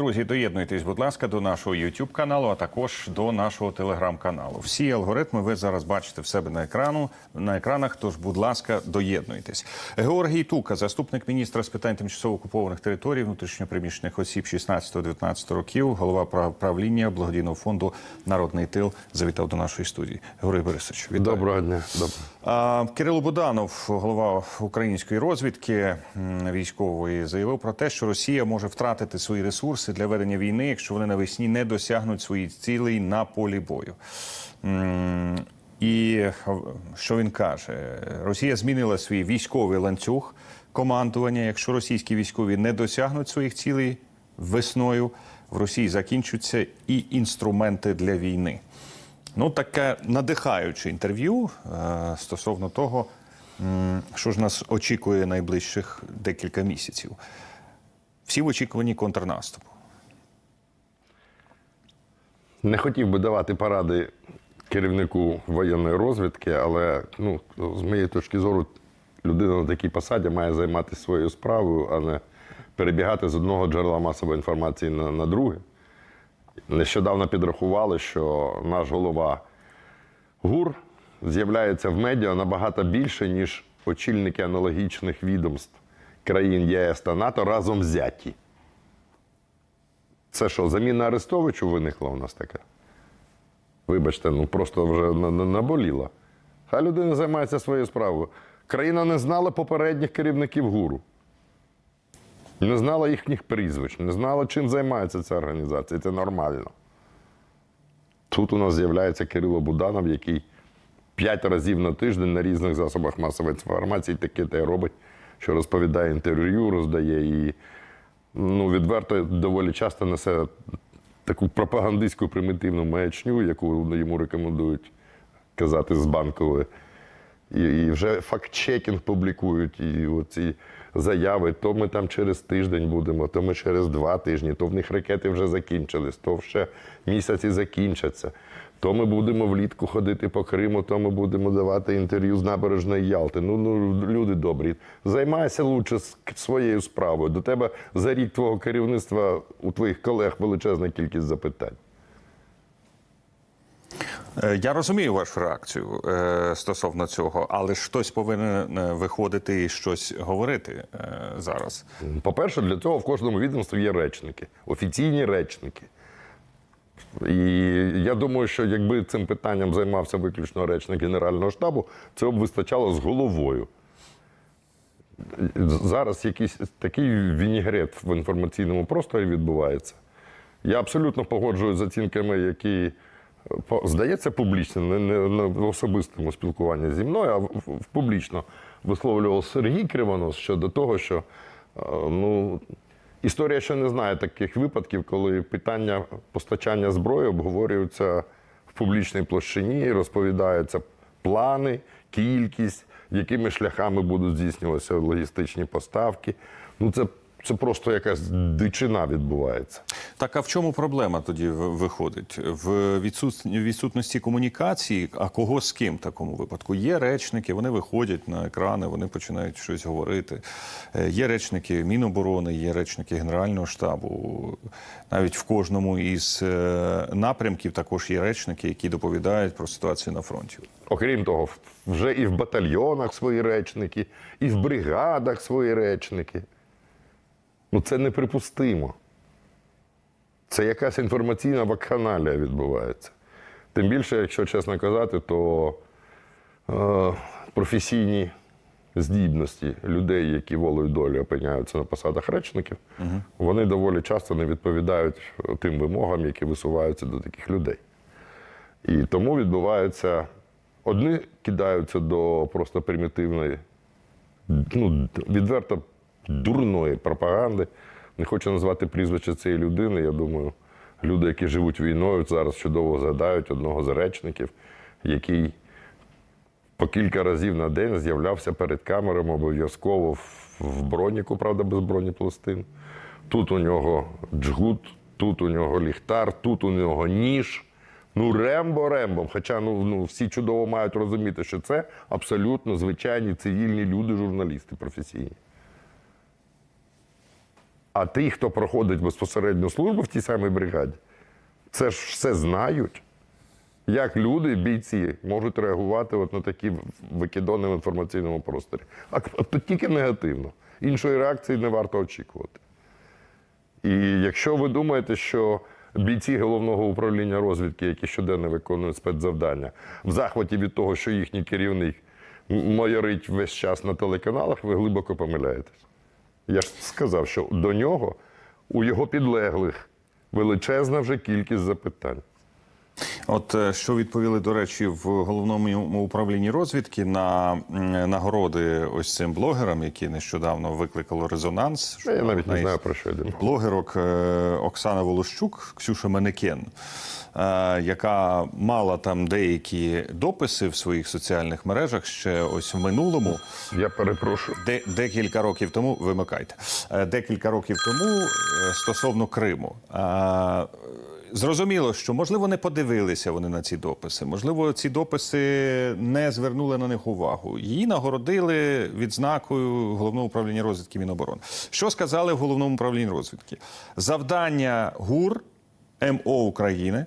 Друзі, доєднуйтесь, будь ласка, до нашого YouTube каналу, а також до нашого телеграм-каналу. Всі алгоритми ви зараз бачите в себе на екрану на екранах. Тож, будь ласка, доєднуйтесь. Георгій Тука, заступник міністра з питань тимчасово окупованих територій, внутрішньопереміщених осіб 16-19 років, голова прав- правління благодійного фонду Народний тил, завітав до нашої студії. Георгій Борисович, вітаю. Доброго дня. Доброго. Кирило Буданов, голова української розвідки військової, заявив про те, що Росія може втратити свої ресурси для ведення війни, якщо вони навесні не досягнуть своїх цілей на полі бою. І що він каже? Росія змінила свій військовий ланцюг командування. Якщо російські військові не досягнуть своїх цілей весною, в Росії закінчаться і інструменти для війни. Ну, таке надихаюче інтерв'ю е, стосовно того, що ж нас очікує найближчих декілька місяців. Всі в очікуванні контрнаступу. Не хотів би давати поради керівнику воєнної розвідки, але ну, з моєї точки зору, людина на такій посаді має займатися своєю справою, а не перебігати з одного джерела масової інформації на, на друге. Нещодавно підрахували, що наш голова ГУР з'являється в медіа набагато більше, ніж очільники аналогічних відомств країн ЄС та НАТО разом взяті. Це що, заміна Арестовичу виникла у нас така? Вибачте, ну просто вже на- на- наболіла. Хай людина займається своєю справою. Країна не знала попередніх керівників ГУРу. Не знала їхніх прізвищ, не знала, чим займається ця організація. Це нормально. Тут у нас з'являється Кирило Буданов, який п'ять разів на тиждень на різних засобах масової інформації таке те робить, що розповідає інтерв'ю, роздає і ну, відверто доволі часто несе таку пропагандистську примітивну маячню, яку йому рекомендують казати з банкової. І, вже факт-чекінг публікують, і оці заяви, то ми там через тиждень будемо, то ми через два тижні, то в них ракети вже закінчились, то ще місяці закінчаться. То ми будемо влітку ходити по Криму, то ми будемо давати інтерв'ю з набережної Ялти. Ну, ну люди добрі, займайся лучше своєю справою. До тебе за рік твого керівництва у твоїх колег величезна кількість запитань. Е, Я розумію вашу реакцію е, стосовно цього, але ж хтось повинен е, виходити і щось говорити зараз. По-перше, для цього в кожному відомстві є речники, офіційні речники. І я думаю, що якби цим питанням займався виключно речник Генерального штабу, цього б вистачало з головою. Зараз якийсь такий вінігрет в інформаційному просторі відбувається. Я абсолютно погоджуюсь з оцінками, які, здається, публічно, не, в особистому спілкуванні зі мною, а в- публічно висловлював Сергій Кривонос щодо того, що е, ну, історія ще не знає таких випадків, коли питання постачання зброї обговорюються в публічній площині, розповідаються плани, кількість, якими шляхами будуть здійснюватися логістичні поставки. Ну, це, це просто якась дичина відбувається. Так, а в чому проблема тоді виходить? В відсут- відсутності комунікації, а кого з ким в такому випадку? Є речники, вони виходять на екрани, вони починають щось говорити. Е, Є речники Міноборони, є речники Генерального штабу. Навіть в кожному із е, напрямків також є речники, які доповідають про ситуацію на фронті. Окрім того, вже і в батальйонах свої речники, і в бригадах свої речники. Ну це неприпустимо. Це якась інформаційна вакханалія відбувається. Тим більше, якщо чесно казати, то е, професійні здібності людей, які волею долі опиняються на посадах речників, вони доволі часто не відповідають тим вимогам, які висуваються до таких людей. І тому відбувається, одні кидаються до просто примітивної, ну, відверто дурної пропаганди. Не хочу назвати прізвище цієї людини. Я думаю, люди, які живуть війною, зараз чудово згадають одного з речників, який по кілька разів на день з'являвся перед камерами обов'язково в- броніку, правда, без бронепластин. Тут у нього джгут, тут у нього ліхтар, тут у нього ніж. Ну, рембо рембом. Хоча ну, ну, всі чудово мають розуміти, що це абсолютно звичайні цивільні люди, журналісти професійні. А ті, хто проходить безпосередню службу в тій самій бригаді, це ж все знають. Як люди, бійці, можуть реагувати от на такі викидони в інформаційному просторі. А, то тільки негативно. Іншої реакції не варто очікувати. І якщо ви думаєте, що бійці головного управління розвідки, які щоденно виконують спецзавдання, в захваті від того, що їхній керівник майорить весь час на телеканалах, ви глибоко помиляєтесь. Я ж сказав, що до нього у його підлеглих величезна вже кількість запитань. От е, що відповіли, до речі, в головному управлінні розвідки на нагороди ось цим блогерам, які нещодавно викликали резонанс. Я навіть не знаю про що йде. блогерок е, Оксана Волощук, Ксюша Менекен, яка мала там деякі дописи в своїх соціальних мережах ще ось в минулому. Я перепрошую. Де, декілька років тому вимикайте Е, декілька років тому е, стосовно Криму. Е, Зрозуміло, що можливо не подивилися вони на ці дописи. Можливо, ці дописи не звернули на них увагу. Її нагородили відзнакою головного управління розвідки Міноборони. Що сказали в головному управлінні розвідки? Завдання ГУР МО України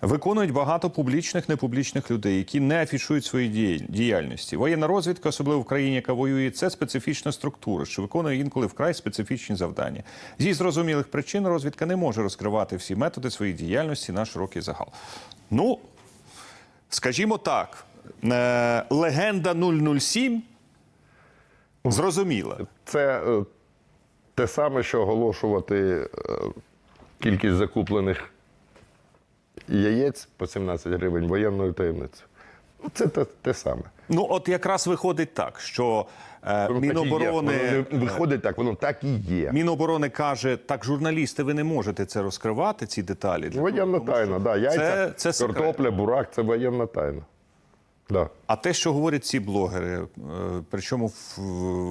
виконують багато публічних, непублічних людей, які не афішують свої діяльності. Воєнна розвідка, особливо в країні, яка воює, це специфічна структура, що виконує інколи вкрай специфічні завдання. Зі зрозумілих причин розвідка не може розкривати всі методи своєї діяльності на широкий загал. Ну, скажімо так, е, легенда 007 зрозуміла. Це е, те саме, що оголошувати е, кількість закуплених яєць по 17 гривень воєнною таємницею. Ну, Це те, те саме. Ну, от якраз виходить так, що е, Воно так і є. Міноборони. Воно не виходить так, воно так і є. Міноборони каже, так, журналісти, ви не можете це розкривати, ці деталі. Для Воєнна того, тайна, да. яйця, це, секрет. картопля, бурак це воєнна тайна. Да. А те, що говорять ці блогери, е, причому в,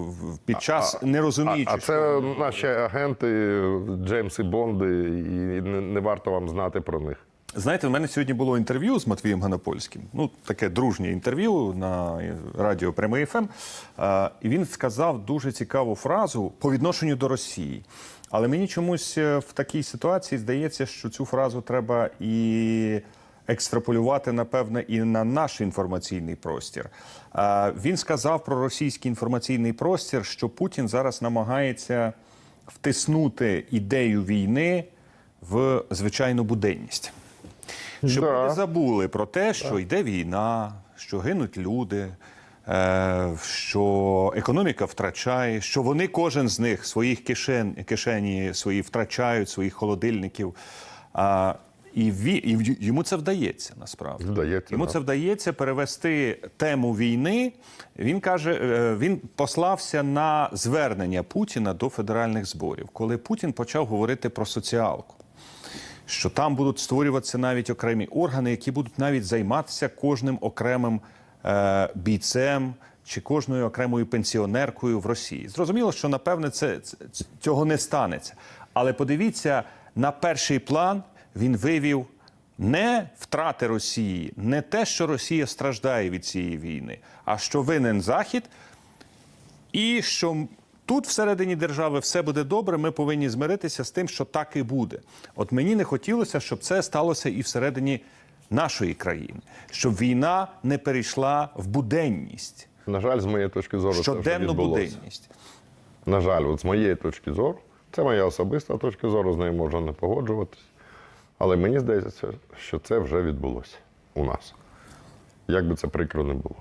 в- під час не розуміючи, А це наші агенти, Джеймси Бонди, і не, не варто вам знати про них. Знаєте, в мене сьогодні було інтерв'ю з Матвієм Ганапольським. Ну, таке дружнє інтерв'ю на радіо Прямий ФМ. Е, І він сказав дуже цікаву фразу по відношенню до Росії. Але мені чомусь е, в такій ситуації здається, що цю фразу треба і екстраполювати, напевне, і на наш інформаційний простір. Він сказав про російський інформаційний простір, що Путін зараз намагається втиснути ідею війни в звичайну буденність. Щоб Да. люди забули про те, що йде війна, що гинуть люди, е, що економіка втрачає, що вони кожен з них своїх кишен, кишені свої втрачають, своїх холодильників. А, і, ві, і йому це вдається насправді. Вдається, Йому да. це вдається перевести тему війни. Він каже, е, він послався на звернення Путіна до федеральних зборів, коли Путін почав говорити про соціалку що там будуть створюватися навіть окремі органи, які будуть навіть займатися кожним окремим е, бійцем чи кожною окремою пенсіонеркою в Росії. Зрозуміло, що напевне це, цього не станеться. Але подивіться, на перший план він вивів не втрати Росії, не те, що Росія страждає від цієї війни, а що винен Захід, і що тут всередині держави все буде добре. Ми повинні змиритися з тим, що так і буде. От мені не хотілося, щоб це сталося і всередині нашої країни, щоб війна не перейшла в буденність, На жаль, з моєї точки зору, це вже буденність. На жаль, от з моєї точки зору, це моя особиста точка зору, з нею можна не погоджуватись. Але мені здається, що це вже відбулося у нас. Як би це прикро не було.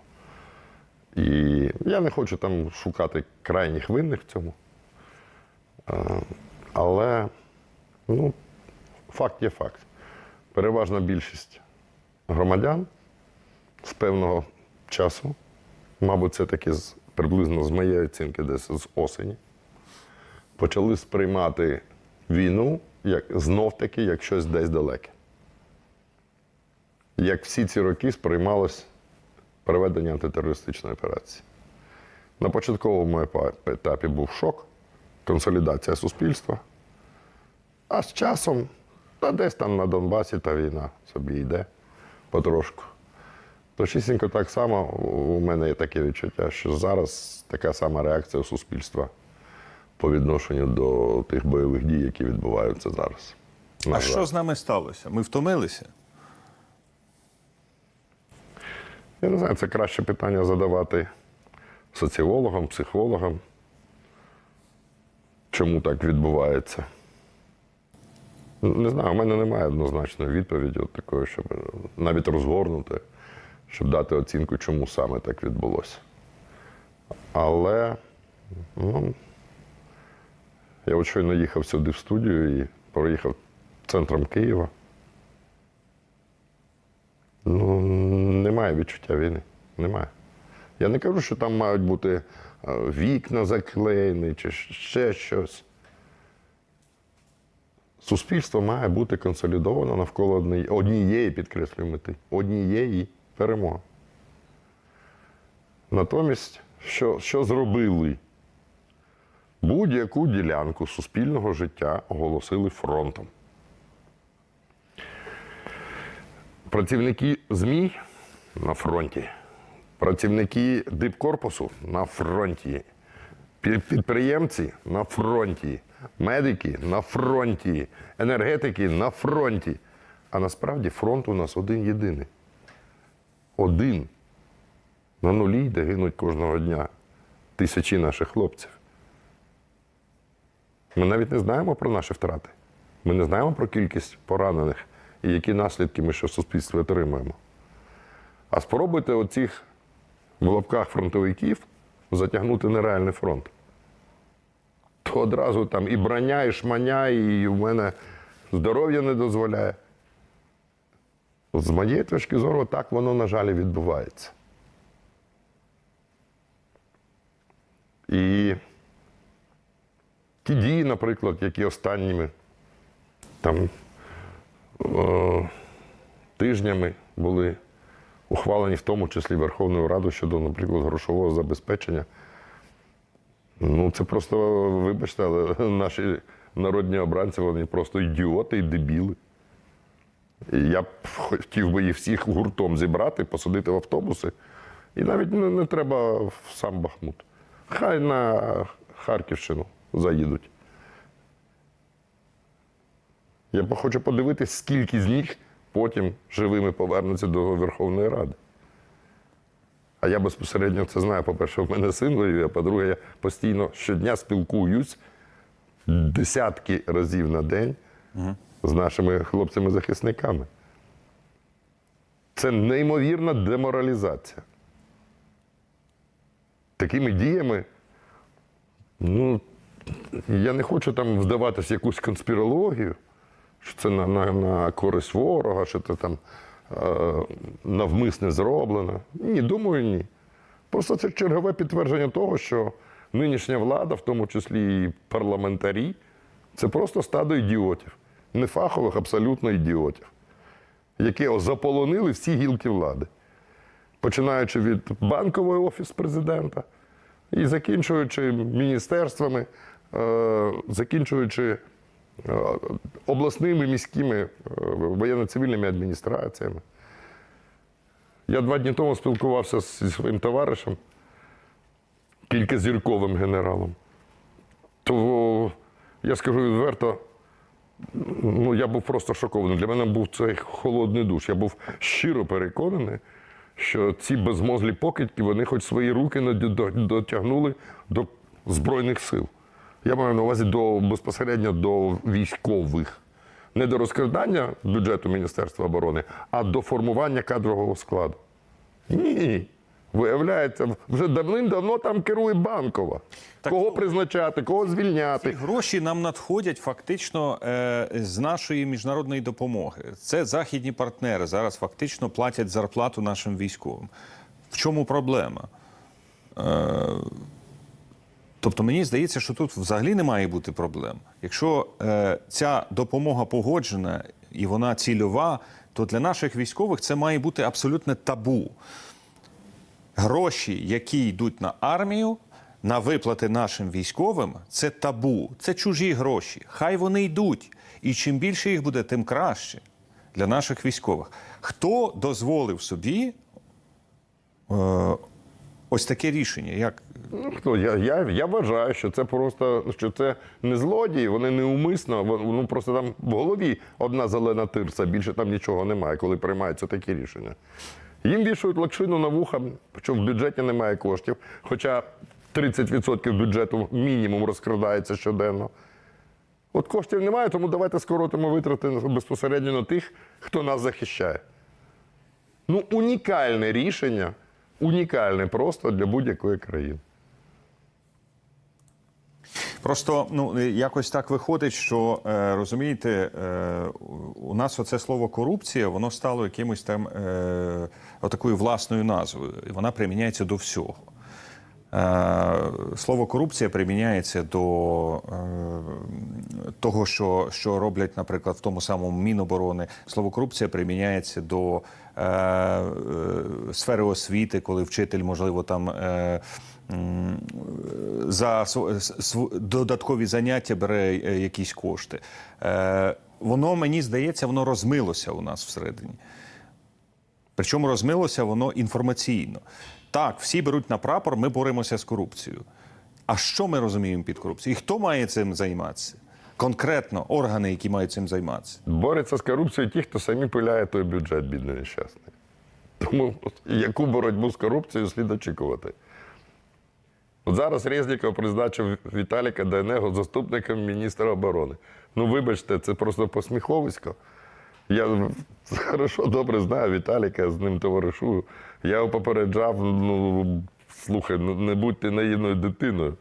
І я не хочу там шукати крайніх винних в цьому. Але ну, факт є факт. Переважна більшість громадян з певного часу, мабуть, це таки з, приблизно з моєї оцінки, десь з осені, почали сприймати війну як знов-таки як щось десь далеке. Як всі ці роки сприймалось проведення антитерористичної операції. На початковому етапі був шок, консолідація суспільства. А з часом, та десь там на Донбасі та війна собі йде потрошку. Точнісінько так само у мене є таке відчуття, що зараз така сама реакція у суспільства по відношенню до тих бойових дій, які відбуваються зараз. А жаль. що з нами сталося? Ми втомилися? Я не знаю, це краще питання задавати соціологам, психологам. Чому так відбувається? Не знаю, у мене немає однозначної відповіді, от такої, щоб навіть розгорнути, щоб дати оцінку, чому саме так відбулося. Але ну, я от щойно їхав сюди в студію і проїхав центром Києва. Ну, немає відчуття війни. Немає. Я не кажу, що там мають бути е, вікна заклеєні чи ще щось. Суспільство має бути консолідовано навколо однієї, підкреслюю мети, однієї перемоги. Натомість, що, що зробили? Будь-яку ділянку суспільного життя оголосили фронтом. Працівники ЗМІ на фронті, працівники дипкорпусу на фронті, підприємці на фронті, медики на фронті, енергетики на фронті. А насправді фронт у нас один єдиний. Один. На нулі, де гинуть кожного дня тисячі наших хлопців. Ми навіть не знаємо про наші втрати. Ми не знаємо про кількість поранених і які наслідки ми ще в суспільстві отримуємо. А спробуйте оцих в лапках фронтовиків затягнути на реальний фронт. То одразу там і броня, і шманя, і в мене здоров'я не дозволяє. З моєї точки зору, так воно, на жаль, відбувається. І ті дії, наприклад, які останніми там е, тижнями були ухвалені, в тому числі Верховною Радою щодо, наприклад, грошового забезпечення. Ну, це просто, вибачте, але наші народні обранці, вони просто ідіоти і дебіли. І я б хотів би їх всіх гуртом зібрати, посадити в автобуси. І навіть не, не треба в сам Бахмут. Хай на Харківщину заїдуть. Я б хочу подивитись, скільки з них потім живими повернуться до Верховної Ради. А я безпосередньо це знаю. По-перше, в мене син воює, а по-друге, я постійно щодня спілкуюсь десятки разів на день з нашими хлопцями-захисниками. Це неймовірна деморалізація. Такими діями, ну, я не хочу там вдаватися в якусь конспірологію, що це на, на, на користь ворога, що це там е, навмисне зроблено. Ні, думаю, ні. Просто це чергове підтвердження того, що нинішня влада, в тому числі і парламентарі, це просто стадо ідіотів, нефахових абсолютно ідіотів, які заполонили всі гілки влади, починаючи від банкового офісу президента і закінчуючи міністерствами, е, закінчуючи обласними міськими е, воєнно-цивільними адміністраціями. Я два дні тому спілкувався зі своїм товаришем, кільказірковим генералом. То я скажу відверто, ну я був просто шокований. Для мене був цей холодний душ. Я був щиро переконаний, що ці безмозлі покидьки, вони хоч свої руки дотягнули до Збройних сил. Я маю на увазі до, безпосередньо до військових. Не до розкрадання бюджету Міністерства оборони, а до формування кадрового складу. Ні. Виявляється, вже давним-давно там керує банкова. Так, кого ну, призначати, кого звільняти. Гроші нам надходять фактично е, з нашої міжнародної допомоги. Це західні партнери зараз фактично платять зарплату нашим військовим. В чому проблема? Е, тобто мені здається, що тут взагалі не має бути проблем. Якщо е, ця допомога погоджена і вона цільова, то для наших військових це має бути абсолютне табу. Гроші, які йдуть на армію, на виплати нашим військовим, це табу, це чужі гроші. Хай вони йдуть. І чим більше їх буде, тим краще для наших військових. Хто дозволив собі е, Ось таке рішення. Як Ну, я, я, я вважаю, що це просто що це не злодії, вони неумисно, ну просто там в голові одна зелена тирса, більше там нічого немає, коли приймаються такі рішення. Їм вішають лакшину на вуха, що в бюджеті немає коштів, хоча 30% бюджету мінімум розкрадається щоденно. От коштів немає, тому давайте скоротимо витрати безпосередньо на тих, хто нас захищає. Ну, унікальне рішення, унікальне просто для будь-якої країни. Просто ну якось так виходить, що е, розумієте, е, у нас оце слово корупція, воно стало якимось там е, отакою власною назвою, і вона приміняється до всього. Слово корупція приміняється до того, що, що роблять, наприклад, в тому самому Міноборони. Слово корупція приміняється до сфери освіти, коли вчитель, можливо, там. Е, за додаткові заняття бере е, якісь кошти. Е, Воно мені здається, воно розмилося у нас всередині. Причому розмилося воно інформаційно. Так, всі беруть на прапор, ми боремося з корупцією. А що ми розуміємо під корупцією? І хто має цим займатися? Конкретно органи, які мають цим займатися. Борються з корупцією ті, хто самі пиляє той бюджет, бідний нещасний. Тому яку боротьбу з корупцією слід очікувати. От зараз Резніков призначив Віталіка Дайнего заступником міністра оборони. Ну, вибачте, це просто посміховисько. Я хорошо добре знаю Віталіка, з ним товаришую. Я його попереджав, ну, слухай, ну, не будьте наївною дитиною.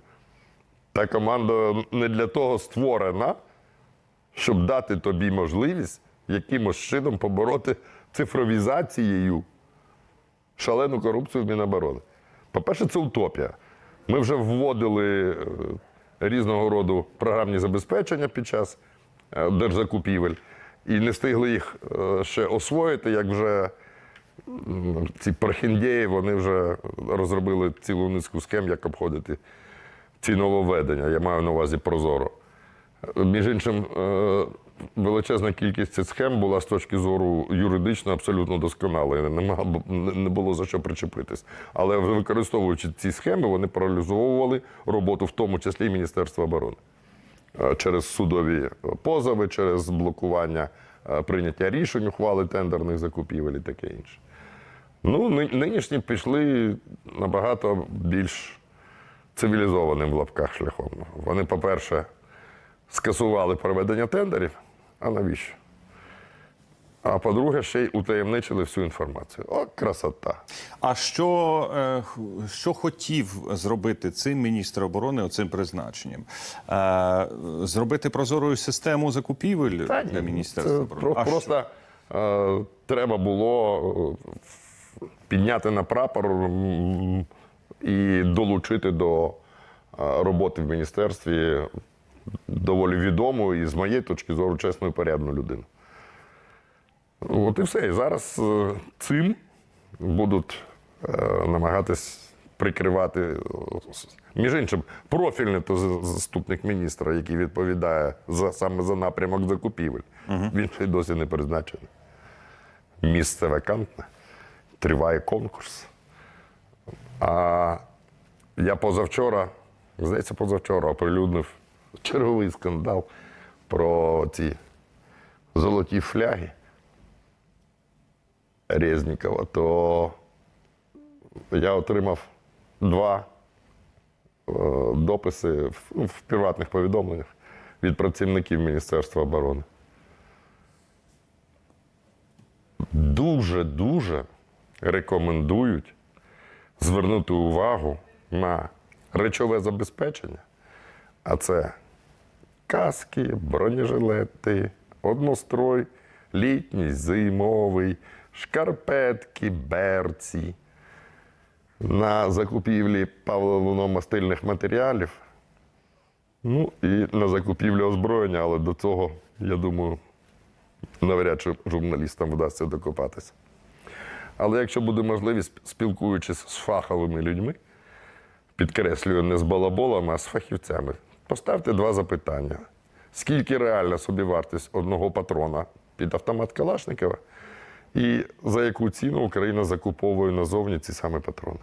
Та команда не для того створена, щоб дати тобі можливість якимось чином побороти цифровізацією шалену корупцію в Міноборони. По-перше, це утопія. Ми вже вводили е, різного роду програмні забезпечення під час е, держзакупівель і не встигли їх е, ще освоїти, як вже ці прохіндеї вони вже розробили цілу низку схем, як обходити ці нововведення. Я маю на увазі Прозоро. Між іншим, е, величезна кількість цих схем була з точки зору юридично абсолютно досконалою. Нема, не було за що причепитись. Але використовуючи ці схеми, вони паралізовували роботу, в тому числі і Міністерства оборони. Е, Через судові позови, через блокування е, прийняття рішень, ухвали тендерних закупівель і таке інше. Ну, нинішні пішли набагато більш цивілізованим в лапках шляхом. Вони, по-перше, скасували проведення тендерів. А навіщо? А по-друге, ще й утаємничили всю інформацію. О, красота. А що, е, що хотів зробити цим міністр оборони оцим призначенням? Е, зробити прозорою систему закупівель для міністерства оборони? про- А що? просто е, треба було підняти на прапор і долучити до е, роботи в міністерстві доволі відому і, з моєї точки зору, чесну і порядну людину. От і все. І зараз е, цим будуть е, намагатись прикривати. Між іншим, профільний то заступник міністра, який відповідає за, саме за напрямок закупівель. Він ще й досі не призначений. Місце вакантне, триває конкурс. А я позавчора, здається, позавчора оприлюднив черговий скандал про ці золоті фляги. Резнікова, то я отримав два е, дописи в, ну, в приватних повідомленнях від працівників Міністерства оборони. Дуже-дуже рекомендують звернути увагу на речове забезпечення, а це каски, бронежилети, однострой, літній, зимовий, шкарпетки, берці. На закупівлі паливно-мастильних матеріалів. Ну і на закупівлю озброєння, але до цього, я думаю, навряд чи журналістам вдасться докопатися. Але якщо буде можливість, спілкуючись з фаховими людьми, підкреслюю, не з балаболами, а з фахівцями. Поставте два запитання: скільки реальна собівартість одного патрона під автомат Калашникова, і за яку ціну Україна закуповує назовні ці самі патрони?